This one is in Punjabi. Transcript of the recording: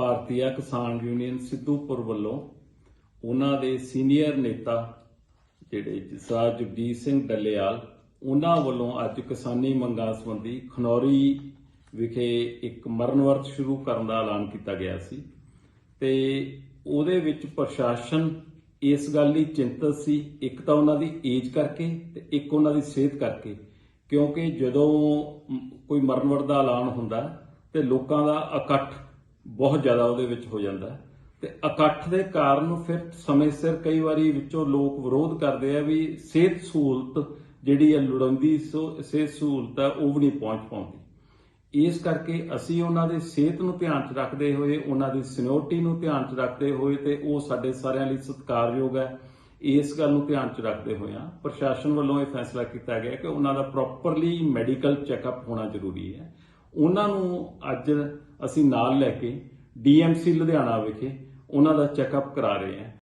ਭਾਰਤੀਆ ਕਿਸਾਨ ਯੂਨੀਅਨ ਸਿੱਧੂਪੁਰ ਵੱਲੋਂ ਉਹਨਾਂ ਦੇ ਸੀਨੀਅਰ ਨੇਤਾ ਜਿਹੜੇ ਜਸਰਾਜ ਜਗਜੀਤ ਸਿੰਘ ਡੱਲੇਵਾਲ ਉਹਨਾਂ ਵੱਲੋਂ ਅੱਜ ਕਿਸਾਨੀ ਮੰਗਾਂ ਸੰਬੰਧੀ ਖਨੌਰੀ ਵਿਖੇ ਇੱਕ ਮਰਨ ਵਰਤ ਸ਼ੁਰੂ ਕਰਨ ਦਾ ਐਲਾਨ ਕੀਤਾ ਗਿਆ ਸੀ ਤੇ ਉਹਦੇ ਵਿੱਚ ਪ੍ਰਸ਼ਾਸਨ ਇਸ ਗੱਲ ਲਈ ਚਿੰਤਤ ਸੀ, ਇੱਕ ਤਾਂ ਉਹਨਾਂ ਦੀ ਏਜ ਕਰਕੇ ਤੇ ਇੱਕ ਉਹਨਾਂ ਦੀ ਸਿਹਤ ਕਰਕੇ, ਕਿਉਂਕਿ ਜਦੋਂ ਕੋਈ ਮਰਨ ਵਰਤ ਦਾ ਐਲਾਨ ਹੁੰਦਾ ਤੇ ਲੋਕਾਂ ਦਾ ਇਕੱਠ ਬਹੁਤ ਜ਼ਿਆਦਾ ਉਹਦੇ ਵਿੱਚ ਹੋ ਜਾਂਦਾ ਹੈ। ਤੇ ਇਕੱਠ ਦੇ ਕਾਰਨ ਫਿਰ ਸਮੇਂ ਸਿਰ ਕਈ ਵਾਰੀ ਵਿੱਚੋਂ ਲੋਕ ਵਿਰੋਧ ਕਰਦੇ ਆ ਵੀ ਸਿਹਤ ਸਹੂਲਤ ਜਿਹੜੀ ਹੈ ਲੋੜੀਂਦੀ ਸੋ- ਸਿਹਤ ਸਹੂਲਤ ਹੈ ਉਹ ਵੀ ਨਹੀਂ ਪਹੁੰਚ ਪਾਉਂਦੀ। ਇਸ ਕਰਕੇ ਅਸੀਂ ਉਹਨਾਂ ਦੀ ਸਿਹਤ ਨੂੰ ਧਿਆਨ 'ਚ ਰੱਖਦੇ ਹੋਏ, ਉਹਨਾਂ ਦੀ ਸਿਨਿਓਰਿਟੀ ਨੂੰ ਧਿਆਨ 'ਚ ਰੱਖਦੇ ਹੋਏ ਤੇ ਉਹ ਸਾਡੇ ਸਾਰਿਆਂ ਲਈ ਸਤਿਕਾਰਯੋਗ ਹੈ, ਇਸ ਗੱਲ ਨੂੰ ਧਿਆਨ 'ਚ ਰੱਖਦੇ ਹੋਏ ਹੋਇਆਂ ਪ੍ਰਸ਼ਾਸਨ ਵੱਲੋਂ ਇਹ ਫੈਸਲਾ ਕੀਤਾ ਗਿਆ ਕਿ ਉਹਨਾਂ ਦਾ ਪ੍ਰੋਪਰਲੀ ਮੈਡੀਕਲ ਚੈੱਕਅਪ ਹੋਣਾ ਜ਼ਰੂਰੀ ਹੈ। ਉਹਨਾਂ ਨੂੰ ਅੱਜ ਅਸੀਂ ਨਾਲ ਲੈ ਕੇ ਡੀਐਮਸੀ ਲੁਧਿਆਣਾ ਵਿਖੇ ਉਹਨਾਂ ਦਾ ਚੈੱਕਅਪ ਕਰਾ ਰਹੇ ਹਾਂ।